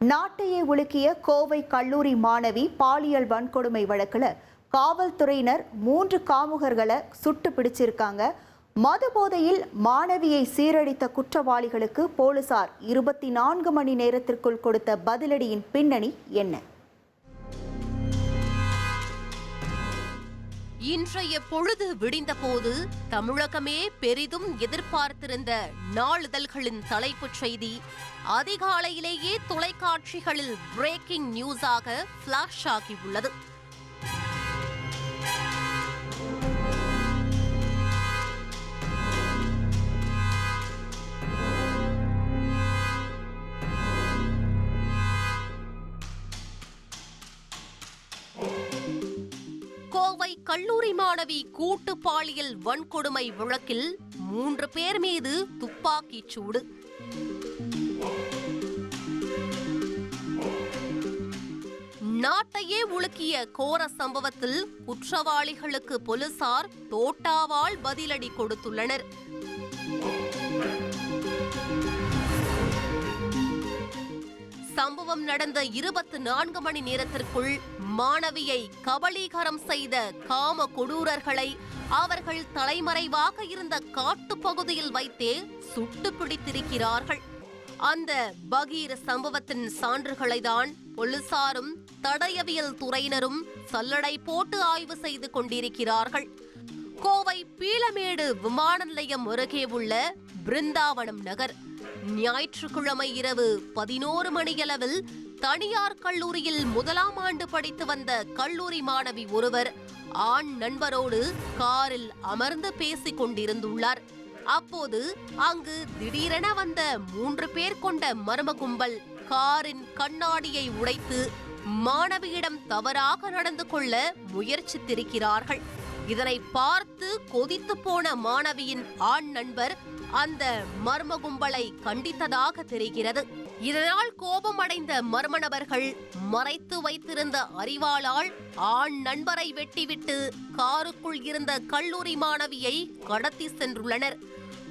நாட்டையே உலுக்கிய கோவை கல்லூரி மாணவி பாலியல் வன்கொடுமை வழக்கில் காவல்துறையினர் மூன்று காமுகர்களை சுட்டு பிடிச்சிருக்காங்க. மது போதையில் மாணவியை சீரழித்த குற்றவாளிகளுக்கு போலீசார் இருபத்தி நான்கு மணி நேரத்திற்குள் கொடுத்த பதிலடியின் பின்னணி என்ன? இன்றைய பொழுது விடிந்தபோது தமிழகமே பெரிதும் எதிர்பார்த்திருந்த நாளிதழ்களின் தலைப்புச் செய்தி அதிகாலையிலேயே தொலைக்காட்சிகளில் பிரேக்கிங் நியூஸாக ஃபிளாஷ் ஆகியுள்ளது. கோவை கல்லூரி மாணவி கூட்டு பாலியல் வன்கொடுமை வழக்கில் மூன்று பேர் மீது துப்பாக்கிச் சூடு. நாட்டையே உலுக்கிய கோர சம்பவத்தில் குற்றவாளிகளுக்கு போலீசார் தோட்டாவால் பதிலடி கொடுத்துள்ளனர். சம்பவம் நடந்த இருபத்தி நான்கு மணி நேரத்திற்குள் மாணவியை கபலீகரம் செய்த காம கொடூரர்களை அவர்கள் தலைமறைவாக இருந்த காட்டு பகுதியில் வைத்தே சுட்டு பிடித்திருக்கிறார்கள். அந்த பகீர சம்பவத்தின் சான்றுகளை தான் போலீசாரும் தடயவியல் துறையினரும் சல்லடை போட்டு ஆய்வு செய்து கொண்டிருக்கிறார்கள். கோவை பீளமேடு விமான நிலையம் அருகே உள்ள பிருந்தாவனம் நகர். ஞாயிற்றுக்கிழமை இரவு பதினோரு மணியளவில் தனியார் கல்லூரியில் முதலாம் ஆண்டு படித்து வந்த கல்லூரி மாணவி ஒருவர் ஆண் நண்பரோடு காரில் அமர்ந்து பேசிக் கொண்டிருந்துள்ளார். அப்போது அங்கு திடீரென வந்த மூன்று பேர் கொண்ட மர்ம கும்பல் காரின் கண்ணாடியை உடைத்து மாணவியிடம் தவறாக நடந்து கொள்ள முயற்சித்திருக்கிறார்கள். இதனை பார்த்து கொதித்து போன மாணவியின் ஆண் நண்பர் அந்த மர்ம கும்பலை கண்டித்ததாக தெரிகிறது. இதனால் கோபமடைந்த மர்ம நபர்கள் மறைத்து வைத்திருந்த அறிவாளால் ஆண் நண்பரை வெட்டிவிட்டு காருக்குள் இருந்த கல்லூரி மாணவியை கடத்தி சென்றுள்ளனர்.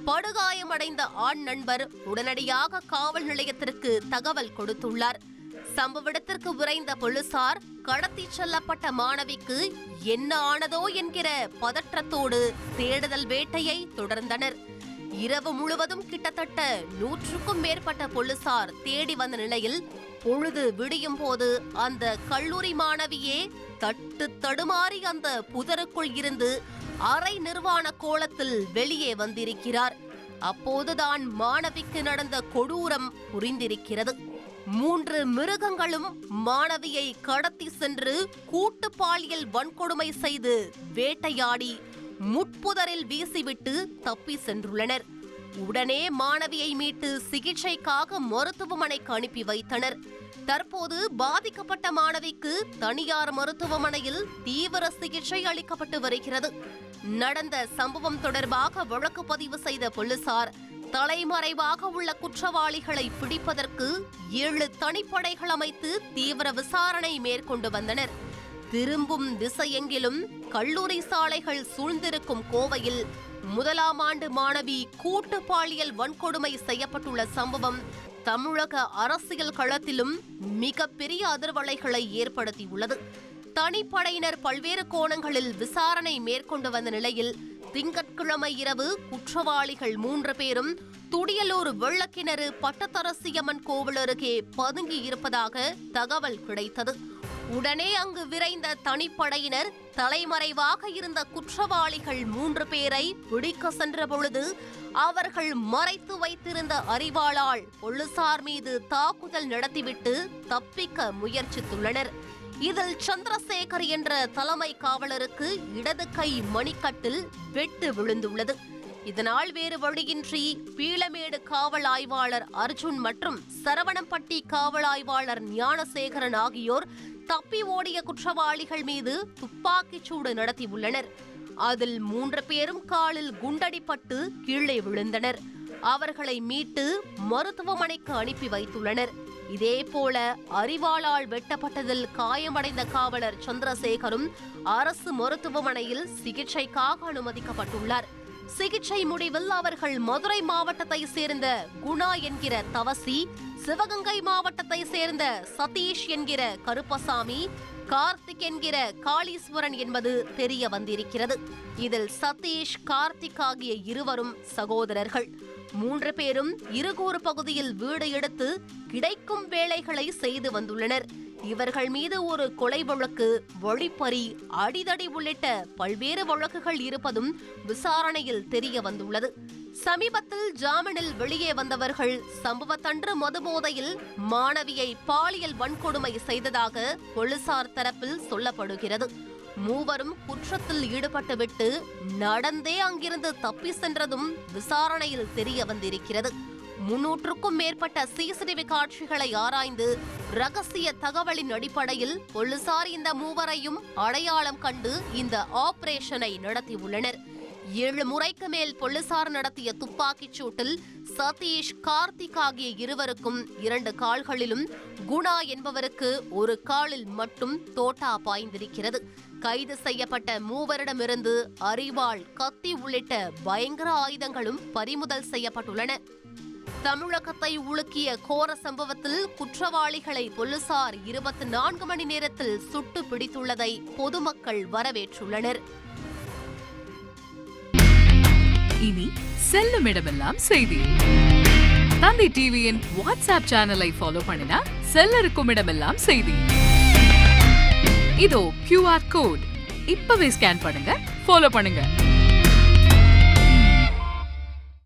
படுகாயமடைந்த ஆண் நண்பர் உடனடியாக காவல் நிலையத்திற்கு தகவல் கொடுத்துள்ளார். சம்பவ இடத்திற்கு விரைந்த போலீசார் கடத்தி செல்லப்பட்ட மாணவிக்கு என்ன ஆனதோ என்கிற பதற்றத்தோடு தேடுதல் வேட்டையை தொடர்ந்தனர். இரவு முழுவதும் கிட்டத்தட்ட நூற்றுக்கும் மேற்பட்ட போலீசார் தேடி வந்த நிலையில் பொழுது விடியும் போது அந்த கல்லூரி மாணவியே தட்டு தடுமாறி அந்த புதருக்குள் இருந்து அரை நிர்வாண கோலத்தில் வெளியே வந்திருக்கிறார். அப்போதுதான் மாணவிக்கு நடந்த கொடூரம் புரிந்திருக்கிறது. மூன்று மிருகங்களும் மாணவியை கடத்தி சென்று கூட்டு பாலியல் வன்கொடுமை செய்து வேட்டையாடி முட்புதரில் வீசிவிட்டு தப்பி சென்றுள்ளனர். உடனே மாணவியை மீட்டு சிகிச்சைக்காக மருத்துவமனைக்கு அனுப்பி வைத்தனர். தற்போது பாதிக்கப்பட்ட மாணவிக்கு தனியார் மருத்துவமனையில் தீவிர சிகிச்சை அளிக்கப்பட்டு வருகிறது. நடந்த சம்பவம் தொடர்பாக வழக்கு பதிவு செய்த போலீசார் தலைமறைவாக உள்ள குற்றவாளிகளை பிடிப்பதற்கு ஏழு தனிப்படைகள் அமைத்து தீவிர விசாரணை மேற்கொண்டு வந்தனர். திரும்பும் திசையெங்கிலும் கல்லூரி சாலைகள் சூழ்ந்திருக்கும் கோவையில் முதலாம் ஆண்டு மாணவி கூட்டு பாலியல் வன்கொடுமை செய்யப்பட்டுள்ள சம்பவம் தமிழக அரசியல் களத்திலும் மிகப்பெரிய அதிர்வலைகளை ஏற்படுத்தியுள்ளது. தனிப்படையினர் பல்வேறு கோணங்களில் விசாரணை மேற்கொண்டு வந்த நிலையில் திங்கட்கிழமை இரவு குற்றவாளிகள் மூன்று பேரும் துடியலூர் வெள்ளக்கிணறு பட்டத்தரசியம்மன் கோவில் அருகே பதுங்கி இருப்பதாக தகவல் கிடைத்தது. உடனே அங்கு விரைந்த தனிப்படையினர் தலைமறைவாக இருந்த குற்றவாளிகள் மூன்று பேரை பிடிக்க சென்ற பொழுது அவர்கள் மறைத்து வைத்திருந்த அறிவாளால் போலீசார் மீது தாக்குதல் நடத்திவிட்டு தப்பிக்க முயற்சித்துள்ளனர். இதில் சந்திரசேகர் என்ற தலைமை காவலருக்கு இடது கை மணிக்கட்டில் வெட்டு விழுந்துள்ளது. இதனால் வேறு வழியின்றி பீளமேடு காவல் ஆய்வாளர் அர்ஜுன் மற்றும் சரவணம்பட்டி காவல் ஆய்வாளர் ஞானசேகரன் ஆகியோர் தப்பி ஓடிய குற்றவாளிகள் மீது துப்பாக்கிச் சூடு நடத்தியுள்ளனர் அதில் மூன்று பேரும் காலில் குண்டடிப்பட்டு கீழே விழுந்தனர். அவர்களை மீட்டு மருத்துவமனைக்கு அனுப்பி வைத்துள்ளனர். இதேபோல அறிவாளால் வெட்டப்பட்டதில் காயமடைந்த காவலர் சந்திரசேகரும் அரசு மருத்துவமனையில் சிகிச்சைக்காக அனுமதிக்கப்பட்டுள்ளார். சிகிச்சை முடிவில் அவர்கள் மதுரை மாவட்டத்தை சேர்ந்த குணா என்கிற தவசி சிவகங்கை மாவட்டத்தை சேர்ந்த சதீஷ் என்கிற கருப்பசாமி கார்த்திக் என்கிற காளீஸ்வரன் என்பது தெரிய வந்திருக்கிறது. இதில் சதீஷ் கார்த்திக் ஆகிய இருவரும் சகோதரர்கள். மூன்று பேரும் இருகூறு பகுதியில் வீடு எடுத்து கிடைக்கும் வேலைகளை செய்து வந்துள்ளனர். இவர்கள் மீது ஒரு கொலை வழக்கு வழிப்பறி அடிதடி உள்ளிட்ட பல்வேறு வழக்குகள் இருப்பதும் விசாரணையில் தெரிய வந்துள்ளது. சமீபத்தில் ஜாமீனில் வெளியே வந்தவர்கள் சம்பவத்தன்று மதுபோதையில் மாணவியை பாலியல் வன்கொடுமை செய்ததாக போலீசார் தரப்பில் சொல்லப்படுகிறது. மூவரும் குற்றத்தில் ஈடுபட்டுவிட்டு நடந்தே அங்கிருந்து தப்பி சென்றதும் விசாரணையில் தெரிய வந்திருக்கிறது. முன்னூற்றுக்கும் மேற்பட்ட சிசிடிவி காட்சிகளை ஆராய்ந்து ரகசிய தகவலின் அடிப்படையில் போலீசார் இந்த மூவரையும் அடையாளம் கண்டு இந்த ஆபரேஷனை நடத்தியுள்ளனர். ஏழு முறைக்கு மேல் போலீசார் நடத்திய துப்பாக்கிச் சூட்டில் சதீஷ் கார்த்திக் ஆகிய இருவருக்கும் இரண்டு கால்களிலும் குணா என்பவருக்கு ஒரு காலில் மட்டும் தோட்டா பாய்ந்திருக்கிறது. கைது செய்யப்பட்ட மூவரிடமிருந்து அரிவாள் கத்தி உள்ளிட்ட பயங்கர ஆயுதங்களும் பறிமுதல் செய்யப்பட்டுள்ளன. தமிழகத்தை உலுக்கிய கோர சம்பவத்தில் குற்றவாளிகளை போலீசார் இருபத்தி நான்கு மணி நேரத்தில் சுட்டு பிடித்துள்ளதை பொதுமக்கள் வரவேற்றுள்ளனர். இனி செல்லும் இடமெல்லாம் செய்தி. தந்தை டிவியின் வாட்ஸ்அப் சேனலை ஃபாலோ பண்ணினா செல்ல இருக்கும் இடமெல்லாம் செய்தி. இதோ கியூஆர் கோட் இப்பவே ஸ்கேன் பண்ணுங்க ஃபாலோ பண்ணுங்க.